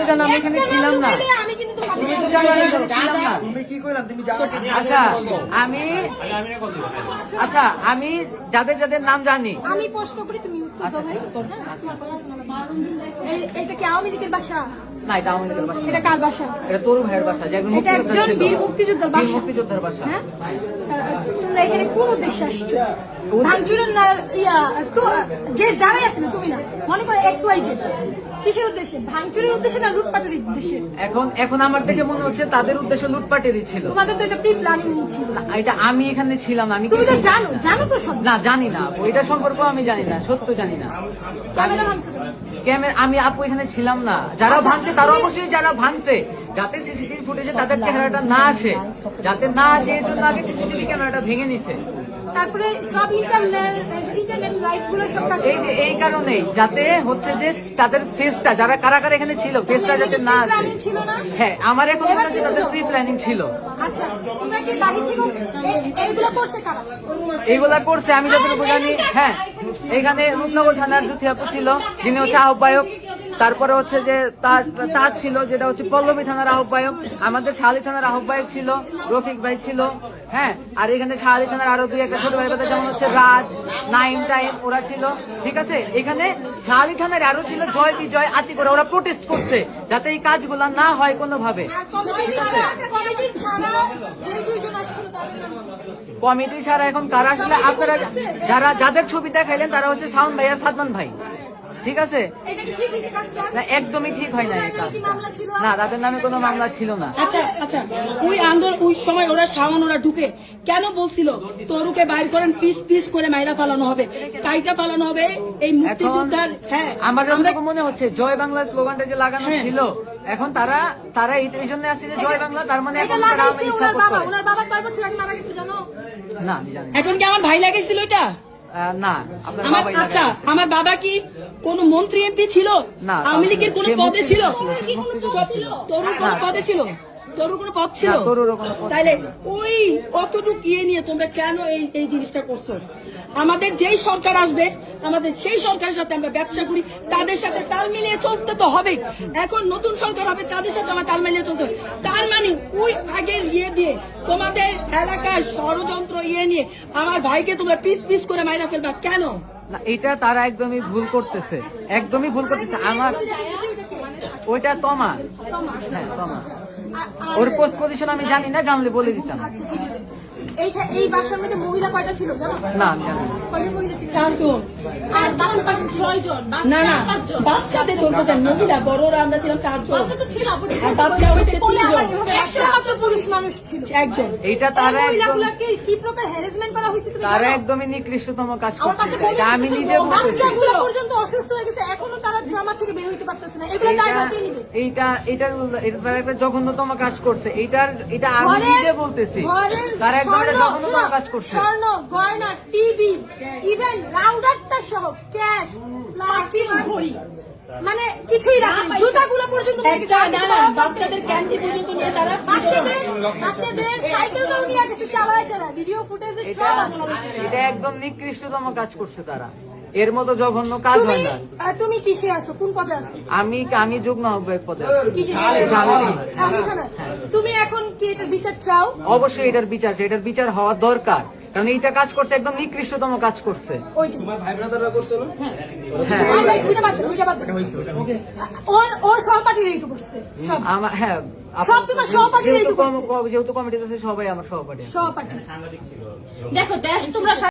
তো জানো আমি এখানে ছিলাম না। লুকাইলে আমি কিন্তু তোমাকে তুমি তো জানো আমি এখানে ছিলাম না। তুমি কি করলাম তুমি যা আচ্ছা আমি আচ্ছা আমি যাদের যাদের নাম জানি। আমি প্রশ্ন করি তুমি উত্তর আচ্ছা, দাও। হ্যাঁ? এটা কি আওয়ামী লীগের বাসা? না এটা আমাদের বাসা। এটা কার বাসা? এটা তরু ভাইয়ের বাসা যে একজন মুক্তিযোদ্ধা ছিল। বীর মুক্তিযোদ্ধার বাসা। মুক্তিযোদ্ধার বাসা। হ্যাঁ? তোমরা এখানে কোন উদ্দেশ্যে আসছো? ভাঙচুরের না ইয়া তো যে যারাই আসলে তুমি না। মনে করে এক্স ওয়াই জেড কিসের উদ্দেশ্যে? ভাঙচুরের উদ্দেশ্যে না লুটপাটের উদ্দেশ্যে? এখন এখন আমার দেখে মনে হচ্ছে তাদের উদ্দেশ্য লুটপাটেরই ছিল। তোমাদের তো এটা প্রি প্ল্যানিং ছিল। না, এটা আমি এখানে ছিলাম না আমি তুমি তো জানো জানো তো সব। না জানি না ওইটা সম্পর্কে আমি জানি না সত্য জানি না। ক্যামেরা ক্যামেরা আমি আপু এখানে ছিলাম না। যারা ভাঙছে তারা অবশ্যই যারা ভাঙছে যাতে সিসিটিভি ফুটেজে তাদের চেহারাটা না আসে যাতে না আসে এর জন্য আগে সিসিটিভি ক্যামেরাটা ভেঙে নিছে। তারপরে সব ইন্টারনেট এই কারণেই যাতে হচ্ছে যে তাদের ফেসটা যারা কারা কারা এখানে ছিল ফেসটা যাতে না আসে। হ্যাঁ আমার এখন তাদের প্রি প্ল্যানিং ছিল। আচ্ছা এইগুলো করছে আমি যতটুকু জানি হ্যাঁ এখানে রূপনগর থানার জুথি ছিল যিনি হচ্ছে আহ্বায়ক। তারপরে হচ্ছে যে তার তার ছিল যেটা হচ্ছে পল্লবী থানার আহ্বায়ক, আমাদের শাহালি থানার আহ্বায়ক ছিল, রফিক ভাই ছিল হ্যাঁ? আর এখানে শাহালি থানার আরও দুই একটা ছোট ভাই যেমন হচ্ছে রাজ নাইন টাইম, ওরা ছিল, ঠিক আছে? এখানে শাহালি থানার আরও ছিল জয় বিজয় আতি করে ওরা প্রোটেস্ট করছে যাতে এই কাজগুলা না হয় কোনোভাবে। কমিটি ছাড়া এখন কারা আসলে আপনারা যারা, যাদের ছবি দেখাইলেন তারা হচ্ছে সাউন্ড ভাই আর সাদমান ভাই। ঠিক আছে? না একদমই ঠিক হয় না এই কাজটা। না তাদের নামে কোনো মামলা ছিল না। আচ্ছা আচ্ছা ওই আন্দোলন ওই সময় ওরা সামান ওরা ঢুকে। কেন বলছিল তরুকে বাইর করেন পিস পিস করে মাইরা পালানো হবে। কাইটা পালানো হবে এই মুক্তিযোদ্ধার হ্যাঁ আমার আমরা মনে হচ্ছে জয় বাংলা স্লোগানটা যে লাগানো হ্যাঁ। ছিল এখন তারা তারা এই জন্য আসছে যে জয় বাংলা তার মানে এখন তারা লাগাইছে আওয়ামী ওনার বাবা ওনার বাবা কয় বছর আগে মারা গেছে জানো? না আমি জানি এখন কি আমার ভাই লাগাইছিল এটা? না। আমার আচ্ছা আমার বাবা কি কোন মন্ত্রী এমপি ছিল? না, আওয়ামী লীগের কোন পদে ছিল? ছিল, কি কোনো পদ ছিল? তরুণ কোন পদে ছিল? তরুণ কোন পদ ছিল? তাইলে ওই অতটুকু ইয়ে নিয়ে তোমরা কেন এই এই জিনিসটা করছ? আমাদের যেই সরকার আসবে আমাদের সেই সরকারের সাথে আমরা ব্যবসা করি তাদের সাথে তাল মিলিয়ে চলতে তো হবে এখন নতুন সরকার হবে তাদের সাথে আমার তাল মিলিয়ে চলতে হবে। তার মানে ওই আগের ইয়ে দিয়ে তোমাদের এলাকায় ষড়যন্ত্র ইয়ে নিয়ে আমার ভাইকে তোমরা পিস পিস করে মাইরা ফেলবা। কেন? এটা তারা একদমই ভুল করতেছে। একদমই ভুল করতেছে। আমার ওইটা তোমার। হ্যাঁ তমা আর- আর- ওর পোস্ট পজিশন আমি জানি না জানলে বলে দিতাম। আচ্ছা এই এই বাসার মধ্যে মহিলা কয়টা ছিল জানো? না আমি জানি না। মহিলা ছিল? চারজন। আর বাচ্চা কয়টা ছয় না না বাচ্চাদের তোর কথা মহিলা বড়রা আমরা ছিলাম চারজন। বাচ্চা তো ছিল আর বাচ্চা হয়েছে তিনজন। একশো বছর পুরুষ মানুষ ছিল। একজন। এইটা তারা মহিলাগুলোকে কি প্রকার হ্যারাসমেন্ট করা হয়েছে তুমি তারা একদমই নিকৃষ্টতম কাজ করছে। এটা আমি নিজে বাচ্চাগুলো পর্যন্ত অসুস্থ হয়ে গেছে এখনও তারা ড্রামা থেকে বের হইতে পারতেছে না। এগুলো দায় কে নিবে? এইটা এটার এটা তারা একটা জঘন্যতম কাজ করছে। এইটার এটা আমি নিজে বলতেছি। তারা একদম কাজ করছে। স্বর্ণ গয়না টিভি ইভেন রাউডারটা সহ ক্যাশ প্লাস্টিক ঘড়ি মানে কিছুই রাখেন। জুতাগুলো পর্যন্ত বাচ্চাদের ক্যান্ডি পর্যন্ত নিয়ে তারা বাচ্চাদের বাচ্চাদের সাইকেলটাও নিয়ে গেছে চালায় চালায়। ভিডিও ফুটেজে সব আছে। এটা একদম নিকৃষ্টতম কাজ করছে তারা। এর মতো জঘন্য কাজ হয় না। তুমি কিসে আছো? কোন পদে আছো? আমি আমি যুগ্ম আহ্বায়ক পদে তুমি এখন কি এটার বিচার চাও? অবশ্যই এটার বিচার এটার বিচার হওয়া দরকার। কারণ এইটা কাজ করছে একদম নিকৃষ্টতম কাজ করছে। হ্যাঁ। হ্যাঁ। যেহেতু কমিটিতে আছে সবাই আমার সহপাঠী সহপাঠী। দেখো দেশ তোমরা